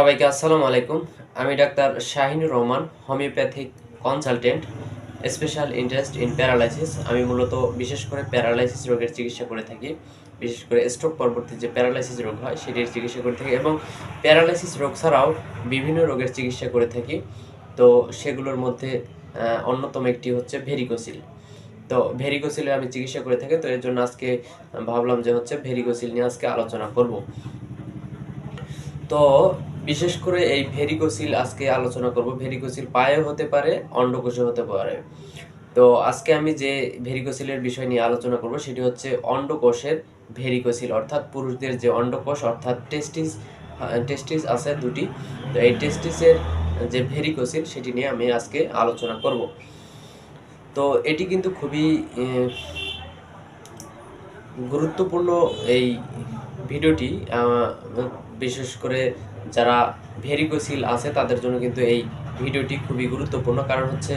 সবাইকে আসসালামু আলাইকুম। আমি doctor Shahinur Rahman, homeopathic consultant, special interest in paralysis. আমি মূলত বিশেষ করে প্যারালাইসিস রোগের চিকিৎসা করে থাকি, বিশেষ করে স্ট্রোক পরবর্তী যে প্যারালাইসিস রোগ হয়, সেটির চিকিৎসা করে থাকি এবং প্যারালাইসিস রোগ ছাড়াও বিভিন্ন রোগের চিকিৎসা করে থাকি। তো সেগুলোর মধ্যে অন্যতম একটি হচ্ছে ভেরিকোসিল। তো ভেরিকোসিলের আমি চিকিৎসা করে থাকি, তো এর জন্য আজকে ভাবলাম যে হচ্ছে ভেরিকোসিল নিয়ে আজকে আলোচনা করব। তো বিশেষ করে এই ভেরিকোসিল আজকে আলোচনা করব। ভেরিকোসিল পায়ে হতে পারে অন্ডকোষে হতে পারে। তো আজকে আমি যে ভেরিকোসিলের বিষয় নিয়ে আলোচনা করব সেটি হচ্ছে অন্ডকোষের ভেরিকোসিল, অর্থাৎ পুরুষদের যে অন্ডকোষ, অর্থাৎ টেস্টিস টেস্টিস আছে দুটি। তো এই টেস্টিসের যে ভেরিকোসিল সেটি নিয়ে আমি আজকে আলোচনা করব। তো এটি কিন্তু খুবই গুরুত্বপূর্ণ এই ভিডিওটি বিশেষ করে যারা ভেরিকোসিল আছে তাদের জন্য কিন্তু এই ভিডিওটি খুবই গুরুত্বপূর্ণ। কারণ হচ্ছে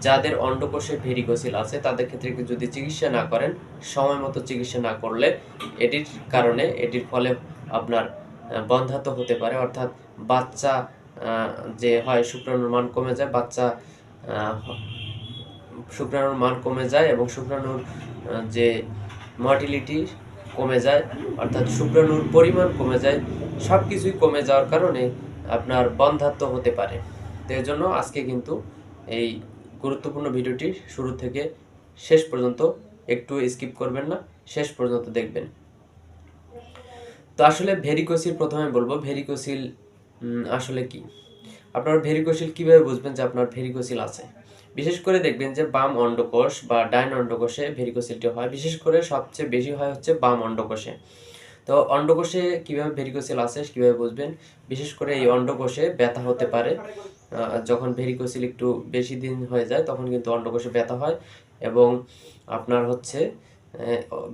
যাদের অন্ডকোষে ভেরিকোসিল আছে তাদের ক্ষেত্রে যদি চিকিৎসা না করেন সময় মতো চিকিৎসা না করলে এটির কারণে এটির ফলে আপনার আহ, বন্ধ্যাত্ব হতে পারে। অর্থাৎ বাচ্চা যে হয় শুক্রাণুর মান কমে যায় বাচ্চা শুক্রাণুর মান কমে যায় এবং শুক্রাণুর যে মর্টিলিটি কমে যায় অর্থাৎ শুক্রাণুর পরিমাণ কমে যায় সব কিছুই কমে যাওয়ার কারণে আপনার বন্ধাত্ম হতে পারে। তো এর জন্য আজকে কিন্তু এই গুরুত্বপূর্ণ ভিডিওটি শুরু থেকে শেষ পর্যন্ত একটু স্কিপ করবেন না, শেষ পর্যন্ত দেখবেন। তো আসলে ভেরিকোসিল প্রথমে বলব ভেরিকোসিল আসলে কি? আপনার ভেরিকোসিল কীভাবে বুঝবেন যে আপনার ভেরিকোসিল আছে? বিশেষ করে দেখবেন যে বাম অন্ডকোষ বা ডাইন অন্ডকোষে ভেরিকোসিলটি হয়। বিশেষ করে সবচেয়ে বেশি হয় হচ্ছে বাম অন্ডকোষে। তো অন্ডকোষে কীভাবে ভেরিকোসিল আছে কীভাবে বুঝবেন? বিশেষ করে এই অন্ডকোষে ব্যথা হতে পারে। যখন ভেরিকোসিল একটু বেশি দিন হয়ে যায়, তখন কিন্তু অন্ডকোষে ব্যথা হয় এবং আপনার হচ্ছে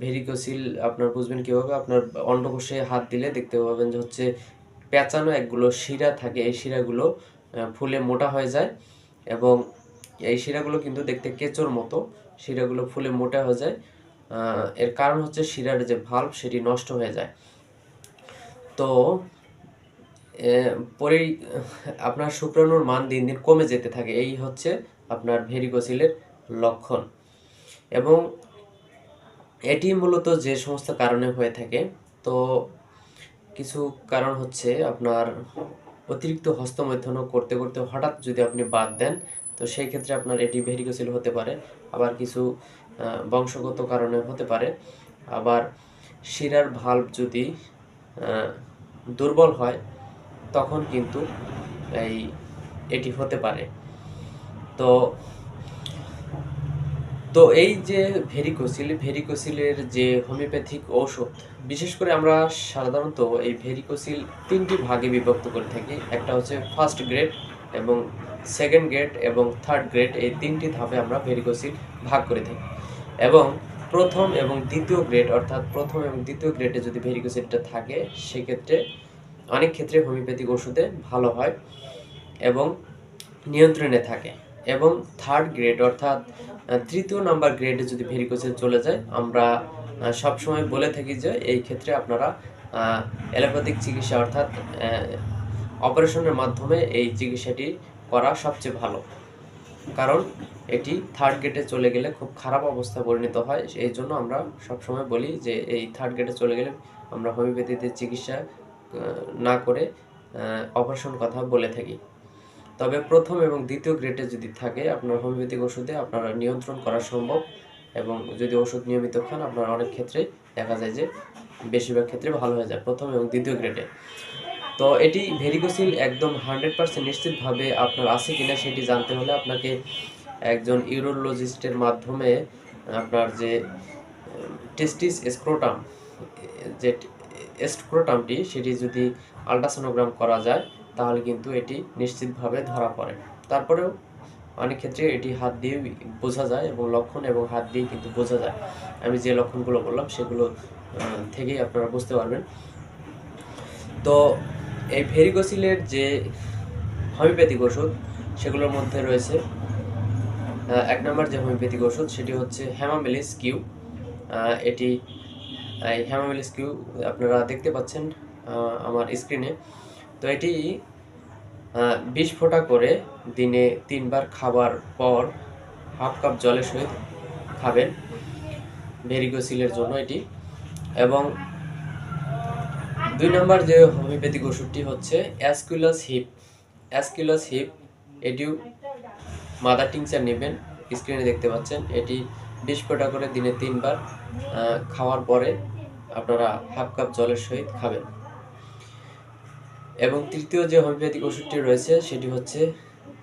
ভেরিকোসিল আপনার বুঝবেন কীভাবে? আপনার অন্ডকোষে হাত দিলে দেখতে পাবেন যে হচ্ছে পেঁচানো একগুলো শিরা থাকে। এই শিরাগুলো ফুলে মোটা হয়ে যায় এবং এই শিরাগুলো কিন্তু দেখতে কেঁচোর মতো। শিরাগুলো ফুলে মোটা হয়ে যায়। এর কারণ হচ্ছে শিরার যে ভাল্ব সেটি নষ্ট হয়ে যায়। তো এ, পরেই আপনার শুক্রাণুর মান দিন দিন কমে যেতে থাকে। এই হচ্ছে আপনার ভেরিকোসিলের লক্ষণ। এবং এটি মূলত যে সমস্ত কারণে হয়ে থাকে তো কিছু কারণ হচ্ছে আপনার অতিরিক্ত হস্তমৈথুন করতে করতে হঠাৎ যদি আপনি বাদ দেন তো সেই ক্ষেত্রে আপনার এটি ভেরিকোসিল হতে পারে। আবার কিছু বংশগত কারণে হতে পারে। আবার শিরার ভাল্ব যদি দুর্বল হয়, তখন কিন্তু এই, এটি হতে পারে। তো তো এই যে ভেরিকোসিল, ভেরিকোসিলের যে হোমিওপ্যাথিক ঔষধ, বিশেষ করে আমরা সাধারণত এই ভেরিকোসিল তিনটি ভাগে বিভক্ত করে থাকি। একটা হচ্ছে ফার্স্ট গ্রেড এবং সেকেন্ড গ্রেড এবং থার্ড গ্রেড, এই তিনটি ধাপে আমরা ভেরিকোসিল ভাগ করে থাকি। এবং প্রথম এবং দ্বিতীয় গ্রেড অর্থাৎ প্রথম এবং দ্বিতীয় গ্রেডে যদি ভেরিকোসিলটা থাকে, সেক্ষেত্রে অনেক ক্ষেত্রে হোমিওপ্যাথিক ওষুধে ভালো হয় এবং নিয়ন্ত্রণে থাকে। এবং থার্ড গ্রেড অর্থাৎ তৃতীয় নাম্বার গ্রেডে যদি ভেরিকোসিল চলে যায়, আমরা সবসময় বলে থাকি যে এই ক্ষেত্রে আপনারা অ্যালোপ্যাথিক চিকিৎসা, অর্থাৎ অপারেশনের মাধ্যমে এই চিকিৎসাটি করা সবচেয়ে ভালো। কারণ এটি থার্ড গেটে চলে গেলে খুব খারাপ অবস্থায় পরিণত হয়। এই জন্য আমরা সবসময় বলি যে এই থার্ড গেটে চলে গেলে আমরা হোমিওপ্যাথিতে চিকিৎসা না করে অপারেশন কথা বলে থাকি। তবে প্রথম এবং দ্বিতীয় গ্রেডে যদি থাকে আপনার হোমিওপ্যাথিক ওষুধে আপনারা নিয়ন্ত্রণ করা সম্ভব এবং যদি ওষুধ নিয়মিত খান আপনার অনেক ক্ষেত্রেই দেখা যায় যে বেশিরভাগ ক্ষেত্রে ভালো হয়ে যায় প্রথম এবং দ্বিতীয় গ্রেডে তো এটি ভেরিকোসিল একদম হান্ড্রেড পার্সেন্ট নিশ্চিতভাবে আপনার আছে কিনা সেটি জানতে হলে আপনাকে একজন ইউরোলজিস্টের মাধ্যমে আপনার যে টেস্টিস স্ক্রোটাম যে স্ক্রোটামটি সেটি যদি আলট্রাসোনোগ্রাম করা যায়, তাহলে কিন্তু এটি নিশ্চিতভাবে ধরা পড়ে। তারপরেও অনেক ক্ষেত্রে এটি হাত দিয়ে বোঝা যায় এবং লক্ষণ এবং হাত দিয়ে কিন্তু বোঝা যায়। আমি যে লক্ষণগুলো বললাম সেগুলো থেকেই আপনারা বুঝতে পারবেন। তো এই ভেরিকোসিলের যে হোমিওপ্যাথিক ওষুধ, সেগুলোর মধ্যে রয়েছে এক নম্বর যে হোমিওপ্যাথিক ওষুধ, সেটি হচ্ছে হ্যামামেলিস কিউ এটি, এই হ্যামামেলিস কিউ আপনারা দেখতে পাচ্ছেন আমার স্ক্রিনে তো এটি বিশ ফোঁটা করে দিনে তিনবার খাবার পর হাফ কাপ জলের সহিত খাবেন ভেরিগোসিলের জন্য এটি। এবং দুই নম্বর যে হোমিওপ্যাথিক ওষুধটি হচ্ছে অ্যাসকুলাস হিপ। অ্যাসকুলাস হিপ, এটিও মাদার টিংচার নেবেন, স্ক্রিনে দেখতে পাচ্ছেন। এটি বিশ ফোঁটা করে দিনে তিনবার খাওয়ার পরে আপনারা হাফ কাপ জলের সহিত খাবেন। এবং তৃতীয় যে হোমিওপ্যাথিক ওষুধটি রয়েছে, সেটি হচ্ছে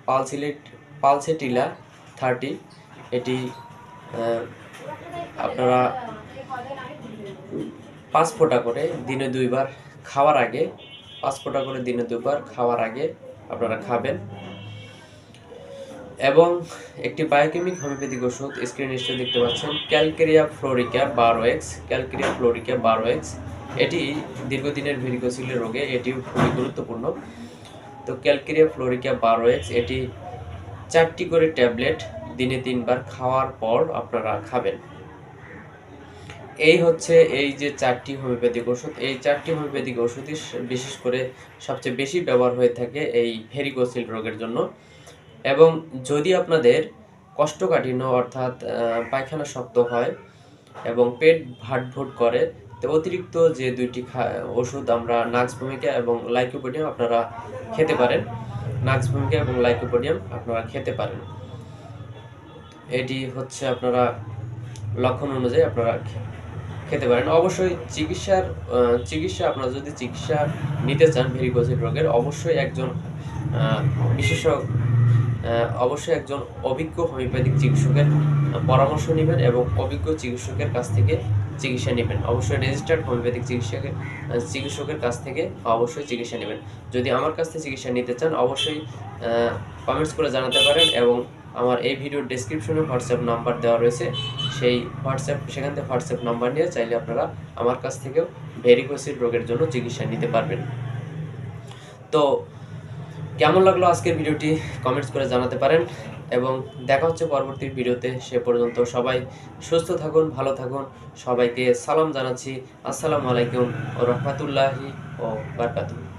পালসিলেট, পালসেটিলা থার্টি। এটি আপনারা পাঁচ ফোঁটা করে দিনে দুইবার খাওয়ার আগে, পাঁচ ফোঁটা করে দিনে দুইবার খাওয়ার আগে আপনারা খাবেন। এবং একটি বায়োকেমিক হোমিওপ্যাথিক ওষুধ স্ক্রিন নিশ্চয় দেখতে পাচ্ছেন ক্যালকেরিয়া ফ্লোরিকা বারো এক্স ক্যালকেরিয়া ফ্লোরিকা বারো এক্স এটি দীর্ঘদিনের ভেরিকোসিলের রোগে এটিও খুবই গুরুত্বপূর্ণ। তো ক্যালকেরিয়া ফ্লোরিকা বারো এক্স এটি চারটি করে ট্যাবলেট দিনে তিনবার খাওয়ার পর আপনারা খাবেন। এই হচ্ছে এই যে চারটি হোমিওপ্যাথিক ওষুধ, এই চারটি হোমিওপ্যাথিক ওষুধই বিশেষ করে সবচেয়ে বেশি ব্যবহার হয়ে থাকে এই ভেরিকোসিল রোগের জন্য। এবং যদি আপনাদের কষ্টকাঠিন্য অর্থাৎ পায়খানা শক্ত হয় এবং পেট ভাটভুট করে, তো অতিরিক্ত যে দুইটি ওষুধ আমরা নাক্স ভূমিকা এবং লাইকোপোডিয়াম আপনারা খেতে পারেন। নাক্স ভূমিকা এবং লাইকোপোডিয়াম আপনারা খেতে পারেন। এটি হচ্ছে আপনারা লক্ষণ অনুযায়ী আপনারা খেতে পারেন। অবশ্যই চিকিৎসার চিকিৎসা, আপনারা যদি চিকিৎসা নিতে চান ভেরিকোসিল রোগের, অবশ্যই একজন বিশেষজ্ঞ অবশ্যই একজন অভিজ্ঞ হোমিওপ্যাথিক চিকিৎসকের পরামর্শ নেবেন এবং অভিজ্ঞ চিকিৎসকের কাছ থেকে চিকিৎসা নেবেন। অবশ্যই রেজিস্টার্ড হোমিওপ্যাথিক চিকিৎসকের চিকিৎসকের কাছ থেকে অবশ্যই চিকিৎসা নেবেন। যদি আমার কাছ থেকে চিকিৎসা নিতে চান, অবশ্যই কমেন্টস করে জানাতে পারেন এবং আমার এই ভিডিওর ডেসক্রিপশনে হোয়াটসঅ্যাপ নাম্বার দেওয়া রয়েছে। সেই হোয়াটসঅ্যাপ সেখান থেকে হোয়াটসঅ্যাপ নাম্বার নিয়ে চাইলে আপনারা আমার কাছ থেকেও ভেরিকোসিল রোগের জন্য চিকিৎসা নিতে পারবেন। তো কেমন লাগল আজকের ভিডিওটি? কমেন্টস করে জানাতে পারেন এবং দেখা হচ্ছে পরবর্তী ভিডিওতে। সে পর্যন্ত সবাই সুস্থ থাকুন, ভালো থাকুন। সবাইকে সালাম জানাচ্ছি। আসসালামু আলাইকুম ও রহমতুল্লাহি ও বারকাতুহ।